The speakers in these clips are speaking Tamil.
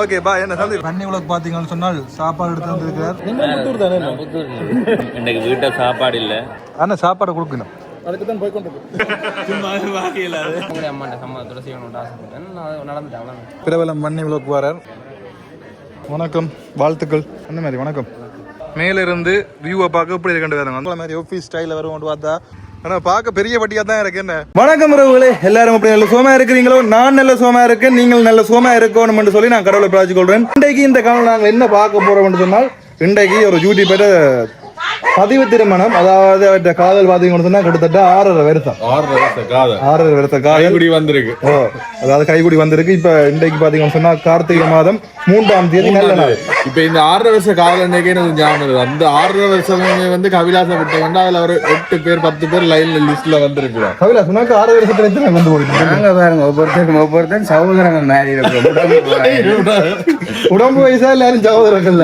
ஓகே பா என்ன சந்தி பண்ணி உலக பாத்தீங்கன்னு சொன்னால் சாப்பாடு எடுத்து வந்திருக்கிறார் இன்னைக்கு வீட்டை சாப்பாடு இல்ல. அண்ணா சாப்பாடு கொடுக்கணும். அதுக்கு தான் போய் கொண்டு அம்மாட்ட சம்மதத்தோட செய்யணும்னு ஆசைப்பட்டேன் நான் நடந்துட்டேன் பிரபலம் மண்ணி உலக வரார். வணக்கம் வாழ்த்துக்கள். அந்த மாதிரி வணக்கம். மேல இருந்து வியூவை பார்க்க இப்படி இருக்கின்ற வேறு அந்த மாதிரி ஆஃபீஸ் ஸ்டைலில் வரும் கொண்டு பார்த்தா ஆனா பார்க்க பெரிய பட்டியா தான் இருக்கு என்ன? வணக்கம் உறவுகளே எல்லாரும் அப்படி நல்ல சோமா இருக்கிறீங்களோ? நான் நல்ல சோமா இருக்கேன் நீங்கள் நல்ல சோமா இருக்கணும் சொல்லி நான் கடவுளை பிராஜி கொள்றேன். இன்றைக்கு இந்த காலம் நாங்கள் என்ன பார்க்க போறோம் சொன்னால் இன்றைக்கு ஒரு யூடியூபர் பதிவு திருமணம் அதாவது அவர்கிட்ட காதல் பார்த்தீங்கன்னு சொன்னா கிட்டத்தட்ட ஆறரை வருஷம். ஆறரை வருஷம் காதல். ஆறரை வருஷ காதல். கைக்குடி வந்திருக்கு. ஓ அதாவது கைகுடி வந்திருக்கு. இப்ப இன்றைக்கு பாத்தீங்கன்னு சொன்னா கார்த்திகை மாதம் மூன்றாம் தேதி நல்ல நாள். இப்ப இந்த ஆறரை வருஷம் காதல் அன்னைக்கே எனக்கு ஞாபகம் வருது. அந்த ஆறரை வருஷம் வந்து கவிலாசம் விட்டு வந்து அதுல ஒரு எட்டு பேர் பத்து பேர் லைன்ல லிஸ்ட்ல வந்திருக்கு கவிலா சொன்னாக்க ஆறு வருஷத்துல எத்தனை வந்து போடுங்க நாங்க பாருங்க ஒவ்வொருத்தரும் ஒவ்வொருத்தரும் சகோதரங்க மாதிரி உடம்பு வயசா. எல்லாரும் சகோதரர்கள்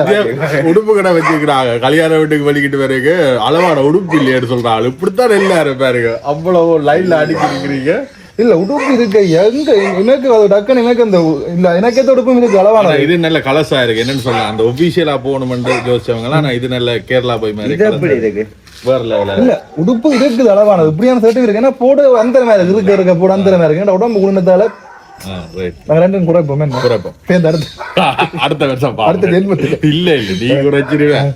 உடுப்பு கடை வச்சிருக்கிறாங்க. கல்யாண வீட்டுக்கு வலிக்கிட்டு பிறகு அளவான உடுப்பு இல்லையான்னு சொல்றாங்க. இப்படித்தான் எல்லாரும் பாருங்க. அவ்வளவு லைன்ல அடிக்கி நிக்கிறீங்க இல்ல உடுப்பு இருக்கு. எங்க? எனக்கு அது டக்குன்னு எனக்கு அந்த இல்ல எனக்கு உடுப்பும் இதுக்கு அளவான இது நல்ல கலசா இருக்கு. என்னன்னு சொல்லலாம் அந்த ஒபிஷியலா போகணும்னு யோசிச்சவங்க ஆனா இது நல்ல கேரளா போய் மாதிரி இருக்கு? வேற லெவல இல்ல உடுப்பு இருக்குது அளவானது. இப்படியான சர்டிஃபிகேட் இருக்கு ஏன்னா போடு அந்த மாதிரி இருக்கு இருக்கு இருக்க போடு அந்த மாதிரி இருக்கு. உடம்பு நாங்க ரெண்டும் குறைப்போம். குறைப்போம். அடுத்து. வருஷம் அடுத்த. ஜென்மத்துக்கு இல்ல இல்ல நீ குறைச்சிருவேன்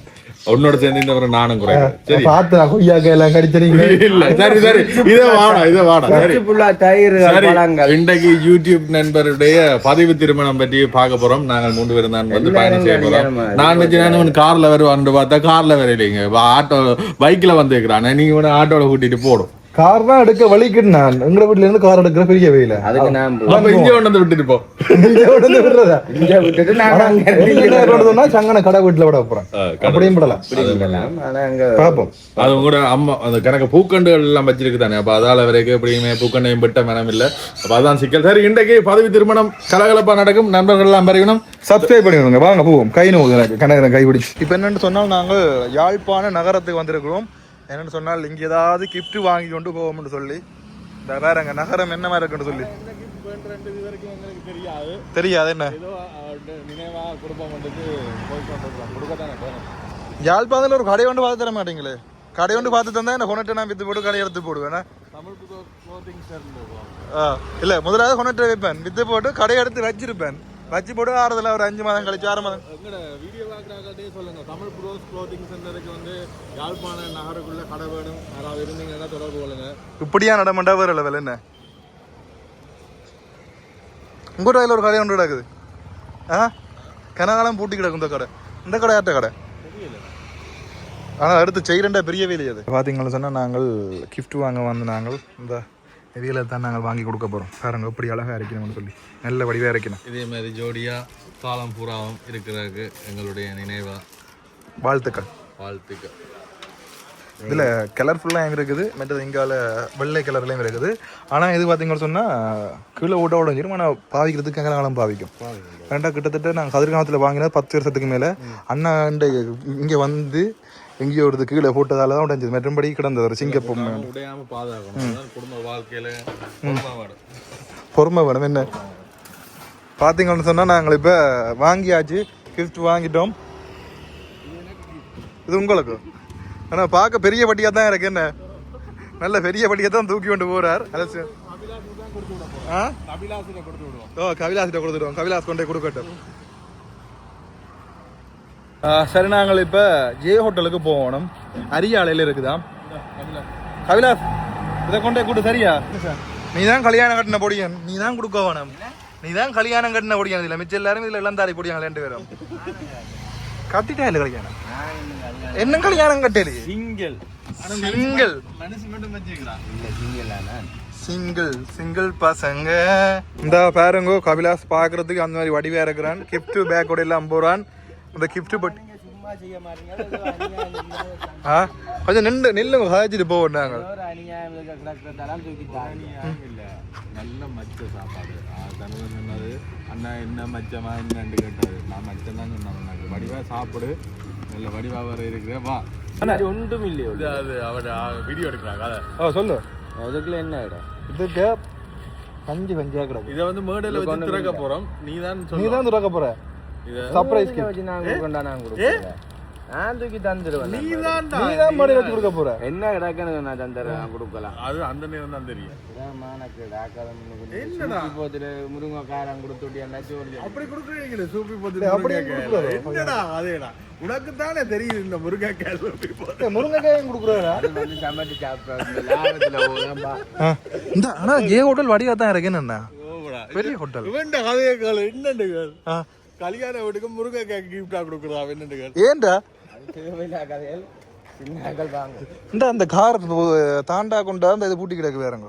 உன்னோட சேர்ந்து இந்த நானும் குறைக்கிறேன் சரி. பார்த்து நான் கொய்யாக்க எல்லாம் கடிச்சிருங்க இல்ல சரி சரி. இத வாடா இத வாடா. சரி. ஃபுல்லா தயிர் பழங்கள் இன்றைக்கு யூடியூப் நண்பருடைய பதிவு திருமணம் பற்றி பார்க்க போறோம். நாங்கள் மூன்று பேரும் தான் வந்து பயணம் செய்ய போறோம். நான் வச்சு நான் கார்ல வருவான்னு பார்த்தா கார்ல வரலைங்க ஆட்டோ பைக்ல வந்துக்கிறான் நீங்க இவனை ஆட்டோல கூட்டிட்டு போடும் கார் தான் எடுக்க வலிக்குது நான். எங்க வீட்டுல இருந்து கார் எடுக்கிற பெரிய வெயில. அதுக்கு நான் அப்ப இங்க வந்து விட்டுட்டு போ. இங்க உடனே விடுறதா? இங்க விட்டுட்டு நான் சங்கன கடை வீட்டுல விட போறேன். அப்படியும் விடலாம். இருக்கலாம். ஆனா அங்க பாப்போம் அது கூட அம்மா அந்த கணக்கு பூக்கண்டுகள் எல்லாம் வச்சிருக்கு தானே அப்ப அதால வரைக்கும் எப்படியுமே பூக்கண்டையும் விட்ட மனம் இல்ல. அப்ப அதான் சிக்கல். சரி இன்றைக்கு பதவி திருமணம் கலகலப்பா நடக்கும். நண்பர்கள் எல்லாம் பறிக்கணும் சப்ஸ்கிரைப் பண்ணிவிடுங்க வாங்க போவோம். கை எனக்கு கணக்கு கை பிடிச்சி. இப்போ என்னன்னு சொன்னால் நாங்கள் யாழ்ப்பாண நகரத்துக்கு வந்திருக்கிறோம். என்னன்னு சொன்னால் இங்கே ஏதாவது கிஃப்ட் வாங்கி கொண்டு போவோம்னு சொல்லி இந்த வேறங்க நகரம் என்ன மாதிரி இருக்குன்னு சொல்லி. தெரியாது. என்ன? நினைவா குடும்பம் யாழ்ப்பாணத்தில் ஒரு கடை கொண்டு பார்த்து தர மாட்டீங்களே? கடை கொண்டு பார்த்து தந்தா என்ன கொனட்டை நான் வித்து போட்டு கடை எடுத்து போடுவேன் இல்லை முதலாவது கொனட்டை வைப்பேன் வித்து போட்டு கடை எடுத்து வச்சிருப்பேன். வச்சு போட்டு ஆறுதல ஒரு அஞ்சு மாதம் கழிச்சு ஆறு மாதம். எங்கட வீடியோ பார்க்குறாங்கட்டே சொல்லுங்க. தமிழ் ப்ரோஸ் க்ளோத்திங் சென்டருக்கு வந்து யாழ்ப்பாண நகருக்குள்ள கடை வேணும் யாராவது இருந்தீங்கன்னா தொடர்பு கொள்ளுங்க. இப்படியா நடமாட்டா வேற லெவல் என்ன? உங்க வயல ஒரு கடை ஒன்று கிடக்குது ஆ? கனகாலம் பூட்டி கிடக்கும் இந்த கடை. இந்த கடை யார்ட்ட கடை? ஆனால் அடுத்து செய்கிறண்டா பெரிய வேலை அது. பார்த்தீங்களா சொன்னால் நாங்கள் கிஃப்ட் வாங்க வந்து நாங்கள். இந்த. வேலை தான் நாங்கள் வாங்கி கொடுக்க போகிறோம் பாருங்க எப்படி அழகாக அரைக்கணும்னு சொல்லி. நல்ல வடிவாக அரைக்கணும். இதே மாதிரி ஜோடியா காலம் பூராவும் இருக்கிறதுக்கு எங்களுடைய நினைவா வாழ்த்துக்கள். வாழ்த்துக்கள். இதில் கலர்ஃபுல்லாக எங்க இருக்குது? மற்றது இங்கால வெள்ளை கலர்லேயும் இருக்குது? ஆனால் இது பார்த்தீங்கன்னு சொன்னால் கீழே ஓட்ட உடஞ்சிரும் ஆனால் பாவிக்கிறதுக்கு கங்ககாலம் பாவிக்கும். ரெண்டா கிட்டத்தட்ட நாங்கள் கதிர்காலத்தில் வாங்கினது பத்து வருஷத்துக்கு மேலே. அண்ணா இங்கே வந்து எங்கேயோ ஒரு கீழே போட்டதால தான் உடஞ்சது. மற்றபடி கிடந்தது ஒரு சிங்கப்பொம்மை உடையாம பாதுகாக்கணும் குடும்ப வாழ்க்கையில பொறுமை வேணும். என்ன? பார்த்தீங்கன்னு சொன்னால் நாங்கள் இப்போ வாங்கியாச்சு கிஃப்ட் வாங்கிட்டோம். இது உங்களுக்கு. ஆனால் பார்க்க பெரிய பட்டியாக தான் இருக்கு. என்ன? நல்ல பெரிய பட்டியை தான் தூக்கி கொண்டு போகிறார் அலசி. ஆ? ஓ கவிலாசிட்ட கொடுத்துருவோம் கவிலாஸ் கொண்டே கொடுக்கட்டும். சரி நாங்கள் இப்போ ஜே ஹோட்டலுக்கு போகணும். அரியாலையில் இருக்குதா? கவிலாஸ் இதை கொண்டே கொடு சரியா? நீ தான் கல்யாணம் கட்டின பொடியன். நீ தான் கொடுக்க வேணும். நீ தான் கல்யாணம் கட்டின பொடியன் இதில். மிச்சம் எல்லாரும் இதில் இளந்தாரி பொடியாங்க ரெண்டு பேரும். கட்டிட்டா இல்லை கல்யாணம்? என்ன கல்யாணம் கட்டலி? சிங்கிள் சிங்கிள் மனுஷன் மட்டும் வச்சுக்கலாம் சிங்கிள் சிங்கிள் பசங்க. இந்த பாருங்கோ கபிலாஸ் பாக்குறதுக்கு அந்த மாதிரி வடிவா இருக்கிறான். கிஃப்ட் பேக்கோட எல்லாம் போறான் அந்த கிஃப்ட் மாட்டீங்க. ஆ? கொஞ்சம் நின்று நில்லுங்க சாதிச்சுட்டு போவோம் நாங்கள் நல்ல மச்ச சாப்பாடு. தனது சொன்னது அண்ணா என்ன மச்சமா என்னன்னு கேட்டாரு. நான் மச்சம் தான் சொன்னாங்க வடிவா சாப்பிடு. நல்ல வடிவா வர இருக்கிற வா. ஒன்றும் இல்லையோ அது அவர் வீடியோ எடுக்கிறாங்க. அதை. ஆ சொல்லு. அதுக்குள்ள என்ன இடம்? இதுக்கு கஞ்சி கஞ்சியாக கிடக்கு. இத வந்து மேடையில வச்சு திறக்க போறோம். நீ தான் நீ தான் திறக்க போற? இத சர்ப்ரைஸ் வச்சு நான் கொடுக்கண்டா நான் கொடுக்குறேன் நான் தூக்கி தந்துடுவேன் நீ. தான் நீ தான். மடி வச்சு கொடுக்க போற. என்ன கிடக்குன்னு நான் தந்துடுறேன் நான் கொடுக்கலாம். அது அந்த நேரம் தான் தெரியும் என்னடா? போத்துட்டு முருங்கைக்காரம் கொடுத்து விட்டியா சொல்லி அப்படி கொடுக்குறீங்களே சூப்பி டேய், அப்படியே. என்னடா அதேடா? உனக்கு தானே தெரியுது இந்த முருங்கைக்காய் சூப்பி போட்டு. முருங்கைக்காயும் கொடுக்குறாரா? அது வந்து சமைச்சு சாப்பிட்றது லாபத்தில் போகுதாம்பா இந்த ஆனா ஜே ஹோட்டல் வடிவா தான் இருக்கு என்னண்ணா ஓவரா. பெரிய ஹோட்டல் அதே என்னண்டுகள் ஆ. கல்யாண வீட்டுக்கு முருங்கைக்காய் கிஃப்டா கொடுக்குறா சின்னாக்கள் வாங்க. இந்த அந்த கார் தாண்டா கொண்டா அந்த இது பூட்டி கிடக்கு வேறங்க.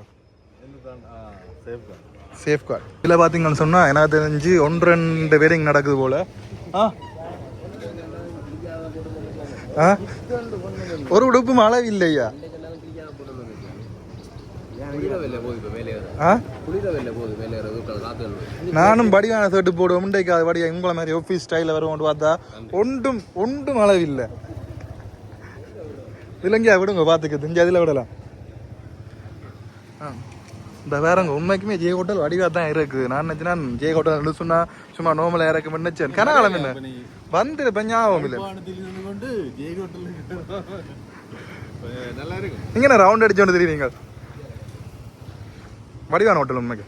சேஃப் கார்டு இதில் பார்த்தீங்கன்னு சொன்னால் எனக்கு தெரிஞ்சு ஒன்று ரெண்டு பேர் இங்கே நடக்குது போல. ஆ? ஆ? ஒரு உடுப்பு மழை இல்லையா குளிர வெளில போகுது இப்போ வேலையை ஆ குளிர வெளில போகுது வேலையை வீட்டில் காத்து நானும் படிவான ஷர்ட் போடுவோம். முண்டைக்கு அது படியா உங்களை மாதிரி ஆஃபீஸ் ஸ்டைலில் வருவோம் பார்த்தா ஒன்றும் ஒன்றும் அளவு இல்லை இலங்கையா விடுங்க பார்த்துக்க தெரிஞ்சு அதில் விடலாம்? ஆ. இந்த வேறங்க உண்மைக்குமே ஜே ஹோட்டல் வடிவாக தான் இருக்குது. நான் நினச்சினா ஜே ஹோட்டல் சொன்னா சும்மா நோமலாக இறக்க நினைச்சேன். கனகாலம் என்ன? வந்து இப்போ ஞாபகம் இல்லை. ஜெய் நான் ரவுண்ட் அடிச்சோன்னு தெரியுவீங்க வடிவான ஹோட்டல் உண்மைக்கு.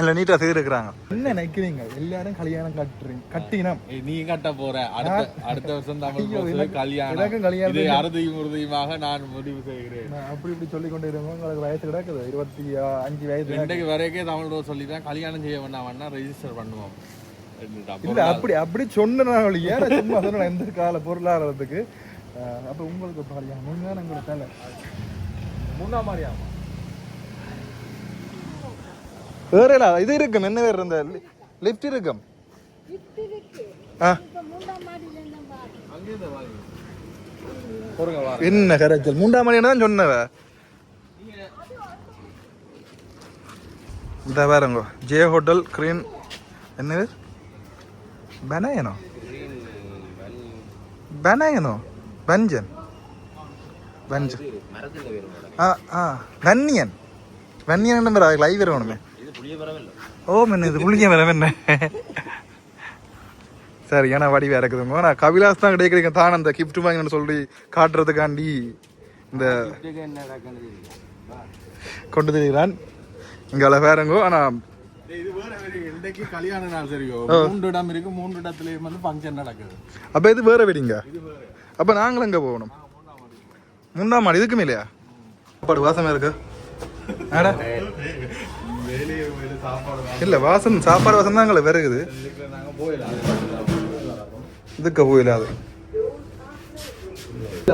இல்லை நீட்டாக செய்திருக்கிறாங்க. என்ன நினைக்கிறீங்க? எல்லாரும் கல்யாணம் கட்டுறீங்க கட்டினம். நீ கட்ட போற. அடுத்த அடுத்த வருஷம் தமிழ் கல்யாணம். கல்யாணம் இது அறுதியும் உறுதியுமாக நான் முடிவு செய்கிறேன். நான் அப்படி இப்படி சொல்லி கொண்டு இருக்கோம் உங்களுக்கு வயசு கிடக்குது. இருபத்தி அஞ்சு வயசு இன்றைக்கு வரைக்கும் தமிழ் ரோஸ் சொல்லி தான் கல்யாணம் செய்ய வேண்டாம் வேணா ரெஜிஸ்டர் பண்ணுவோம். இல்ல அப்படி அப்படி சொன்னா ஏன் சும்மா சொன்ன எந்த கால பொருளாதாரத்துக்கு? அப்ப உங்களுக்கு நீங்க தான் எங்களோட தலை முன்னா மாதிரியாமா வேற இல்ல இது இருக்கும் என்ன வேற இந்த லிஃப்ட் இருக்கும் ஆ. என்ன கரைச்சல்? மூன்றாம் மணி தான் சொன்னவ? இந்த வேறங்க ஜே ஹோட்டல் கிரீன் என்னது? பெனாயனோ பெனாயனோ பஞ்சன் பஞ்சன் ஆ ஆ. வன்னியன் வன்னியன் நம்பர் லைவ் வரணுமே ஓ மென்னு இது புளிக்க வர என்ன சரி ஏன்னா வடிவா இருக்குதுங்க நான் கவிலாஸ் தான் கிடைக்கிறீங்க தான் அந்த கிஃப்ட் வாங்கினு சொல்லி காட்டுறதுக்காண்டி இந்த கொண்டு தெரிகிறான் இங்கே வேறங்கோ ஆனால் டேய், இது வேற வேற இன்றைக்கு கல்யாண நாள் சரியோ மூன்று இடம் இருக்கு மூன்று இடத்துலயும் வந்து ஃபங்க்ஷன் நடக்குது. அப்போ இது வேற வெடிங்க அப்போ நாங்களும் எங்கே போகணும்? முன்னாம் மாடி. இதுக்கு மேலையா சாப்பாடு வாசமே இருக்கு ஆடா வேலையை வேலை சாப்பாடு இல்லை வாசம் சாப்பாடு வாசம் தான் எங்களை போயிடலாம் இதுக்கு போயிடாது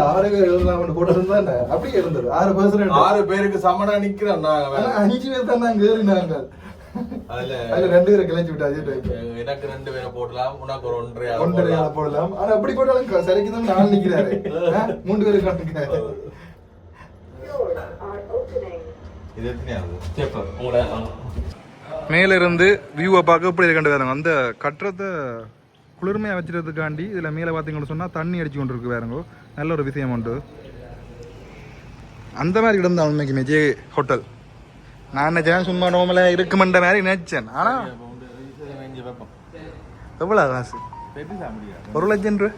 ஆறு பேர் எழுதலாம் கூட இருந்தா அப்படியே இருந்தது. ஆறு பர்சன்ட் ஆறு பேருக்கு சமனா நிக்கிறோம் நாங்க அஞ்சு பேர் தான் நாங்க ஏறினாங்க. அதுல ரெண்டு பேரை கிளச்சி விட்டு எனக்கு ரெண்டு பேரை போடலாம் உனக்கு ஒரு ஒன்றரை போடலாம். ஆனா அப்படி போட்டாலும் சரிக்கு தான் நாலு நிக்கிறாரு. ஆ, மூணு பேர் கணக்கு இது உங்களோட மேல இருந்து வியூவை பார்க்க இப்படி இருக்கின்ற வேறங்க அந்த கட்டுறத குளிர்மையாக வச்சுறதுக்காண்டி இதில் மேலே பார்த்தீங்கன்னு சொன்னால் தண்ணி அடிச்சு கொண்டு இருக்கு வேறங்கோ நல்ல ஒரு விஷயம் உண்டு. அந்த மாதிரி இடம் தான் உண்மைக்கு மெஜே ஹோட்டல். நான் நினைச்சேன் சும்மா நோமலாக இருக்குமென்ற மாதிரி நினைச்சேன். ஆனால் எவ்வளோ காசு? ஒரு லட்சம் ரூபா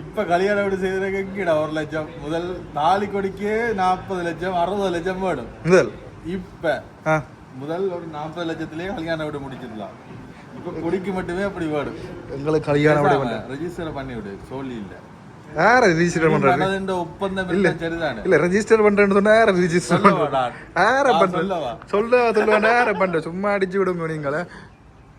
இப்ப கல்யாணம் வீடு செய்யறதுக்கு ஒரு லட்சம்? முதல் தாலி கொடிக்கு நாற்பது லட்சம் அறுபது லட்சம் வேணும். முதல். இப்ப முதல் ஒரு நாற்பது லட்சத்திலேயே கல்யாண வீடு முடிச்சிடலாம் இப்ப கொடிக்கு மட்டுமே அப்படி வேணும் எங்களுக்கு கல்யாணம் விட ரெஜிஸ்டர் பண்ணி விடு. சொல்லி இல்ல. யாரை ரிஜிஸ்டர் பண்றது. பண்ணதுன்ற ஒப்பந்தம் இல்ல. சரிதானே? இல்ல ரெஜிஸ்டர் பண்றேன்னு சொன்னா யாரை ரிஜிஸ்டர்? யாரை சொல்லவா? சொல்லுவேன் யாரை பண்ற சும்மா அடிச்சு விடுங்க நீங்களே.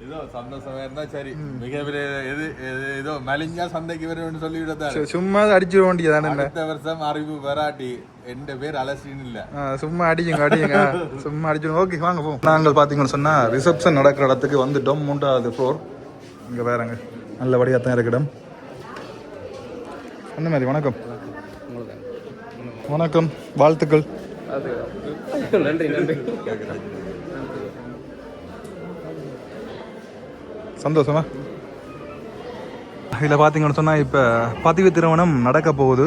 ஏதோ சந்தோஷமா இருந்தா சரி. மிகப்பெரிய எது எது- ஏதோ மலிஞ்சா சந்தைக்கு வரும்னு சொல்லிவிடத்தான் சு- சும்மா அடிச்சு விட வேண்டியதானே அடுத்த வருஷம் அறிவு வராட்டி எந்த பேர் அலசின்னு இல்ல. சும்மா அடியுங்க அடியுங்க. சும்மா அடிச்சு ஓகே வாங்க போ. நாங்கள் பார்த்தீங்கன்னு சொன்னா ரிசப்ஷன் நடக்கிற இடத்துக்கு வந்துட்டோம் மூன்றாவது ஃப்ளோர் இங்க வேறங்க நல்லபடியாக தான் இருக்கிடம் அந்த மாதிரி வணக்கம். வணக்கம். வாழ்த்துக்கள். நன்றி நன்றி. சந்தோஷமா? இதில் பார்த்தீங்கன்னு சொன்னால் இப்போ பதிவு திருமணம் நடக்க போகுது.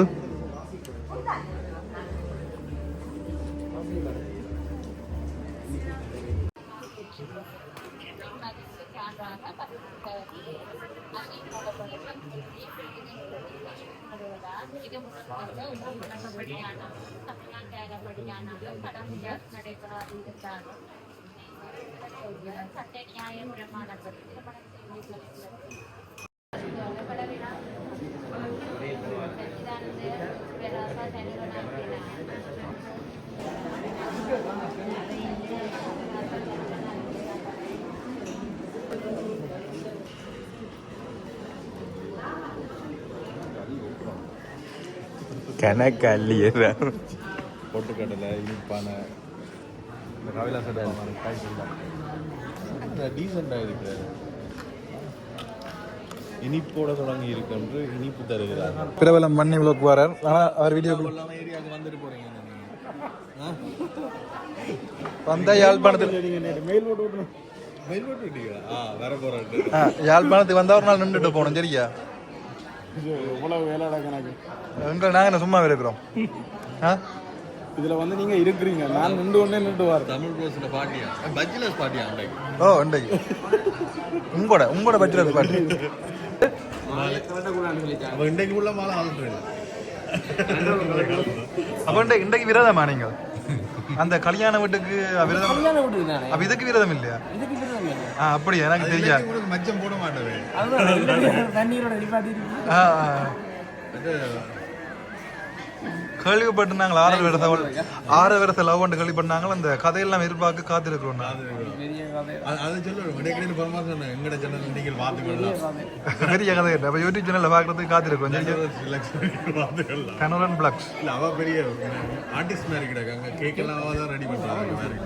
கணக்கல்லி பொட்டுக்கடலை இனிப்பான ரவிலாசன் காய்கறி டீசெண்டாக இருக்கிறாரு இனிப்போட தொடங்கி இருக்கின்ற இனிப்பு தருகிறார் பிரபலம் மண்ணி விளக்கு வரார் ஆனால் அவர் வீடியோ ஏரியாவுக்கு வந்துட்டு போறீங்க வந்த யாழ்ப்பாணத்தில். மெயில் போட்டு விட்டீங்களா? ஆ வர போறேன் யாழ்ப்பாணத்துக்கு வந்தா ஒரு நாள் நின்றுட்டு போகணும் சரியா? எவ்வளவு கணக்கு எங்களை நாங்கள் என்ன சும்மா இருக்கிறோம்? ஆ? இதுல வந்து நீங்க இருக்கிறீங்க. நான் நின்று கொண்டே நின்று வார் தமிழ் ரோஸில் பாட்டியா? பஜ்ஜிலஸ் பாட்டியா அன்றைக்கு? ஓ இன்றைக்கு உங்களோட உங்களோட பட்ஜெட் பாட்டு. அப்போ இன்றைக்கு உள்ள மாலை ஆளுநர் அப்போ இன்றைக்கு இன்றைக்கு விரதமா நீங்கள் அந்த கல்யாண வீட்டுக்கு விரதம் கல்யாணம் வீட்டுக்கு தானே? அப்ப இதுக்கு விரதம் இல்லையா? இதுக்கு விரதம் இல்லை. ஆ அப்படியா? எனக்கு தெரியாது. உங்களுக்கு மச்சம் போட மாட்டேன். அதுதான் தண்ணீரோட நிப்பாட்டி ஆ ஆ. கேள்விப்பட்டு நாங்கள் ஆறு வருஷம் ஆறு வருஷம் லவ் பண்ணி கேள்விப்பட்டாங்க அந்த கதையெல்லாம் எதிர்பார்க்க காத்திருக்கிறோம் அது பரமாசம் எங்கட சேனல் நீங்கள் பார்த்துக்கலாம் பெரிய கதை. இல்லை அப்போ யூடியூப் சேனலில் பார்க்கறதுக்கு காத்திருக்கிறோம் கனோரன் பிளாக்ஸ் இல்ல பெரிய ஆர்டிஸ்ட் மாதிரி கிடக்காங்க கேக் எல்லாம் தான் ரெடி பண்றாங்க மாதிரி.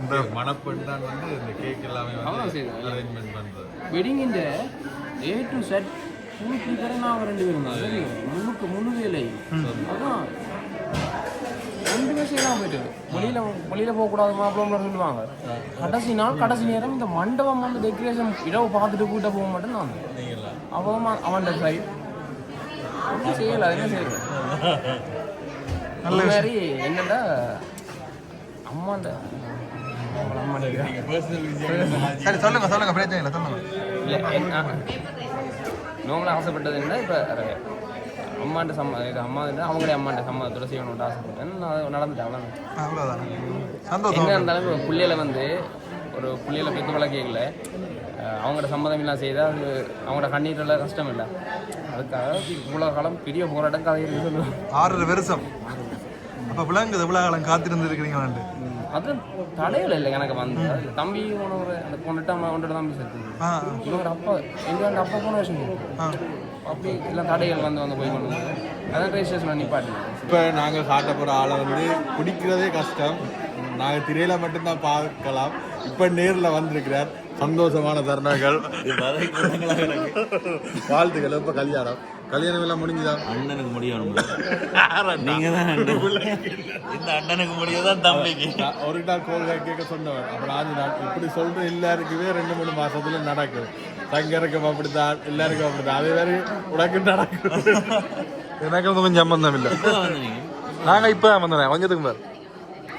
இந்த மணப்பெண் தான் வந்து இந்த கேக் எல்லாமே அரேஞ்ச்மெண்ட் பண்றது. வெட்டிங்கிന്റെ ஏ டு செட் ஃபுல் ஸ்பீக்கரே நான் ரெண்டு பேரும் தான் முழுக்க முழு வேலை அதான் ரெண்டு பேர் செய்யலாம் போயிட்டு வெளியில வெளியில போகக்கூடாது மாப்பிள்ளை சொல்லுவாங்க கடைசி நாள் கடைசி நேரம் இந்த மண்டபம் வந்து டெக்கரேஷன் இரவு பார்த்துட்டு கூட்ட போக மாட்டேன் நான் அவன் அவன் சைட் ஒன்றும் செய்யல என்ன? செய்யல நல்ல மாதிரி என்னடா அம்மாண்ட சரி சொல்லுங்க சொல்லுங்க பிரச்சனை இல்லை சொல்லுங்க. நோம்பல ஆசைப்பட்டது என்ன? இப்போ அம்மாண்ட சம்ம இது அம்மா அவங்களே அம்மாண்ட சம்மதத்தோட செய்யணும்னு ஆசைப்பட்டேன் நான் நடந்துட்டேன் அவ்வளோ அவ்வளோதான் என்ன இருந்தாலும் பிள்ளையில வந்து ஒரு பிள்ளையில பெற்று வளர்க்கல அவங்களோட சம்மதம் எல்லாம் செய்தால் அது அவங்களோட கண்ணீரில் கஷ்டம் இல்லை. அதுக்காக இவ்வளோ காலம் பெரிய போராட்டம் கதை இருக்கு ஆறரை வருஷம் அப்போ விலங்குது இவ்வளோ காலம் காத்திருந்து இருக்கிறீங்களாண்டு அது தடையில் இல்லை எனக்கு வந்து. தம்பி உணவு அந்த பொண்ணுட்டு அம்மா கொண்டுட்டு தம்பி சேர்த்து இன்னொரு அப்பா எங்கள் அப்பா போன விஷயம் அப்படி எல்லாம் தடைகள் வந்து வந்து போய் கொண்டு அதான் ரெஜிஸ்ட்ரேஷன் நிப்பாட்டி. இப்போ நாங்கள் காட்ட போகிற ஆளை வந்து பிடிக்கிறதே கஷ்டம். நாங்கள் திரையில மட்டும்தான் பார்க்கலாம். இப்போ நேரில் வந்திருக்கிறார் சந்தோஷமான தருணங்கள். வாழ்த்துக்கள். இப்போ கல்யாணம் கல்யாணம் எல்லாம் முடிஞ்சுதான் அண்ணனுக்கு முடியணும். நீங்க தான் அண்ணன். இந்த அண்ணனுக்கு முடியதான் தம்பிக்கு? ஒரு நாள் கோல் கேட்க சொன்னவன் அப்புறம் ஆஞ்சு நாள் இப்படி சொல்ற எல்லாருக்குமே ரெண்டு மூணு மாசத்துல நடக்கும். தங்கருக்கும் அப்படித்தான் எல்லாருக்கும் அப்படித்தான். அதே மாதிரி உனக்கு நடக்கும். எனக்கு வந்து கொஞ்சம் சம்பந்தம் இல்லை. நாங்கள் இப்போ தான் வந்தேன் கொஞ்சத்துக்கு மேலே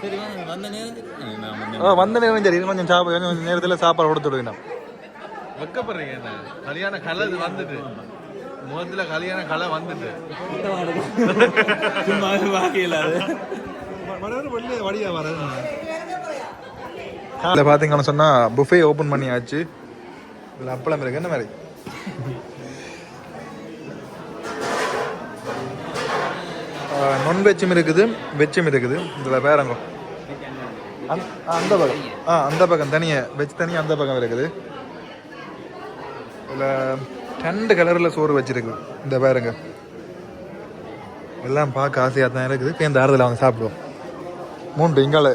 சரி வாங்க, வந்த நேரம் சரி. கொஞ்சம் சாப்பாடு கொஞ்சம் நேரத்தில் சாப்பாடு கொடுத்து விடுங்க. வெக்கப்படுறீங்க என்ன? கல்யாண கலை இது வந்துட்டு. முகத்துல கல்யாண கலை வந்துட்டு. சும்மா பாக்கியில் அது. வழியாக வர. காலையில் பார்த்தீங்கன்னு சொன்னால் புஃபே ஓப்பன் பண்ணியாச்சு. இதில் அப்பளம் இருக்கு என்ன மாதிரி? நான்வெஜ்ஜும் இருக்குது வெஜ்ஜும் இருக்குது. இதில் வேறங்க அந்த அந்த பக்கம். ஆ அந்த பக்கம் தனியாக வெஜ் தனியாக அந்த பக்கம் இருக்குது. இதில் ரெண்டு கலரில் சோறு வச்சிருக்கு. இந்த பாருங்க. எல்லாம் பார்க்க ஆசையாக தான் இருக்குது. இப்போ இந்த ஆறுதல் அவங்க சாப்பிடுவோம். மூன்று இங்கால.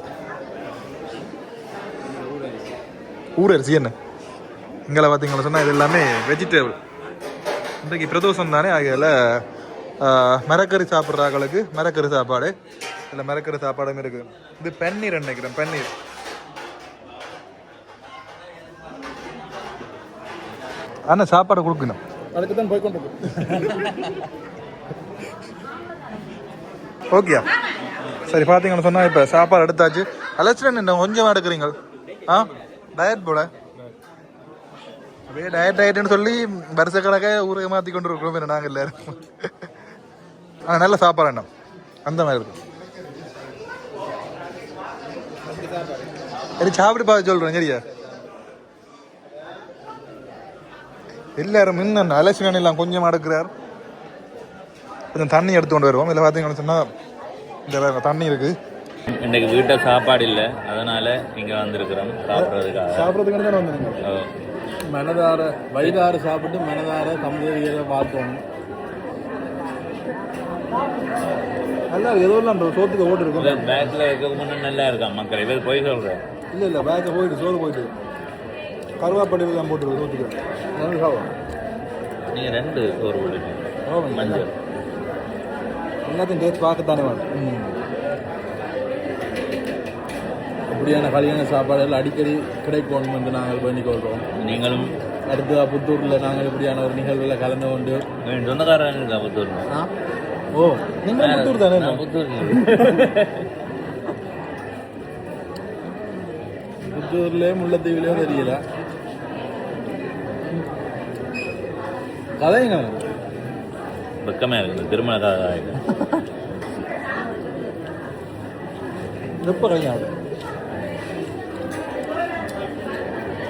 ஊரரிசி என்ன? இங்கால பார்த்தீங்களா சொன்னால் இது எல்லாமே வெஜிடபிள் இன்றைக்கு பிரதோஷம் தானே. அதில் மரக்கறி சாப்பிட்றாங்களுக்கு மரக்கறி சாப்பாடு. இல்லை மரக்கறி சாப்பாடும் இருக்குது இது பன்னீர் நினைக்கிறேன் பன்னீர். ஆனால் சாப்பாடு கொடுக்கணும். அதுக்கு தான் போய் கொண்டு ஓகேயா சரி பார்த்தீங்கன்னு சொன்னால் இப்போ சாப்பாடு எடுத்தாச்சு. அலட்சியம் என்ன கொஞ்சமாக எடுக்கிறீங்க? ஆ? டயட் போட அப்படியே டயட் டயட்னு சொல்லி வருஷ கணக்காக ஊரை மாற்றி கொண்டு இருக்கிறோம் என்ன நாங்கள் எல்லாரும். ஆ நல்ல சாப்பாடு அண்ணா. அந்த மாதிரி இருக்கும். சரி சாப்பிட்டு பார்த்து சொல்கிறேன் சரியா? எல்லாரும் இன்னும் அலசினன் எல்லாம் கொஞ்சம் அடுக்கிறார். கொஞ்சம் தண்ணி எடுத்து கொண்டு வருவோம். இதில் பார்த்தீங்கன்னு சொன்னால் இந்த பாருங்க, தண்ணி இருக்குது இன்னைக்கு வீட்டை சாப்பாடு இல்லை. அதனால இங்க வந்திருக்கிறோம். சாப்பிட்றதுக்காக. சாப்பிட்றதுக்கு தானே வந்துருங்க மனதார வயதார சாப்பிட்டு மனதார சமுதாயத்தை பார்த்தோம். நல்லா ஏதோ இல்லை அந்த சோத்துக்கு ஓட்டு இருக்கும். பேக்ல வைக்க முன்னே நல்லா இருக்கான் மக்கள்? இவர் போய் சொல்றேன் இல்லை இல்லை பேக்கை போயிட்டு சோறு போயிட்டு. கருவாப்படி தான் போட்டுருக்கு சோத்துக்கு நல்லா சாப்பிடும் நீங்க ரெண்டு சோறு போடுங்க மஞ்சள். எல்லாத்தையும் டேஸ்ட் பார்க்கத்தானே வேணும் அப்படியான கல்யாண சாப்பாடுகள் அடிக்கடி கிடைக்கணும் என்று நாங்கள் வேண்டிக் கொள்கிறோம். நீங்களும் அடுத்து புத்தூரில் நாங்கள் இப்படியான ஒரு நிகழ்வில் கலந்து கொண்டு சொந்தக்காரன் இருக்கா புத்தூர் ஓ நீங்கள் புத்தூர் தானே? நான் புத்தூர் புத்தூர்லேயும் முல்லைத்தீவுலேயும் தெரியல. கதைங்க வெக்கமே இருக்குது திருமணக்காக எப்போ கல்யாணம்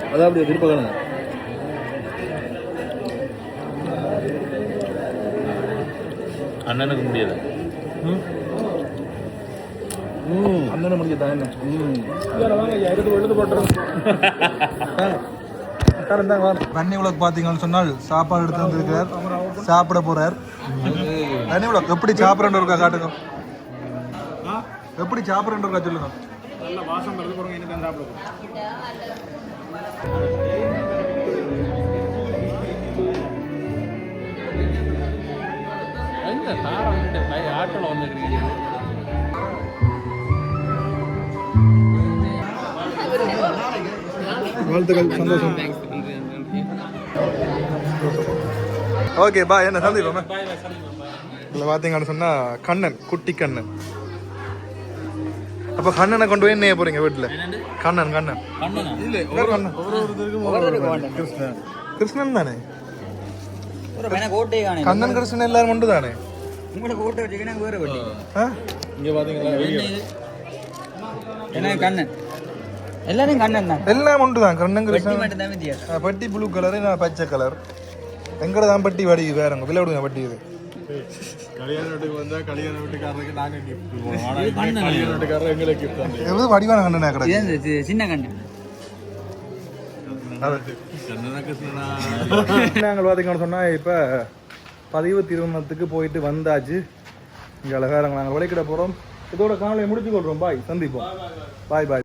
அதான் அப்படியே திருப்பகணுங்க அண்ணனுக்கு முடியல. அண்ணனை. முடிக்க தானே தண்ணி உலக பார்த்தீங்கன்னு சொன்னால் சாப்பாடு எடுத்து வந்திருக்கிறார். சாப்பிட போறார். தண்ணி உலக எப்படி சாப்பிட்றேன் இருக்கா காட்டுங்க. எப்படி சாப்பிட்றேன் இருக்கா சொல்லுங்க. எங்க தாரம் ஆட்டோல வந்துருக்கீங்க வாழ்த்துக்கள் சந்தோஷம். ஓகே பா என்ன சந்திப்போமே? இதில் பார்த்தீங்கன்னு சொன்னால் கண்ணன் குட்டி கண்ணன். அப்போ கண்ணனை கொண்டு போய் என்ன போறீங்க வீட்டில்? கண்ணன் கண்ணன். இல்லை கிருஷ்ணன் கிருஷ்ணன் தானே? கண்ணன் கிருஷ்ணன் எல்லாரும் ஒன்று தானே? எல்லாரும் கண்ணன் தான். எல்லாம் தான். கண்ணன் கிருஷ்ணன். பட்டி ப்ளூ கலரு பச்சை கலர் எங்கட தான் பட்டி வடி வேறங்க விலை விடுங்க பட்டி இது. கல்யாண வீட்டுக்கு வந்தா கல்யாண வீட்டுக்காரருக்கு நாங்க கிஃப்ட் கொடுப்போம். ஆனா இங்க கல்யாண வீட்டுக்காரர் எங்களுக்கு கிஃப்ட் எவ்வளவு வடிவான கண்ணனா சின்ன கண்ணன் நாங்கள் பார்த்தீங்கன்னு சொன்னால் இப்போ பதிவு திருமணத்துக்கு போயிட்டு வந்தாச்சு. இங்கே அழகாக நாங்கள் விளைக்கிட போகிறோம் இதோட காலையை முடிச்சு கொள்கிறோம் பாய் சந்திப்போம். பாய் பாய்.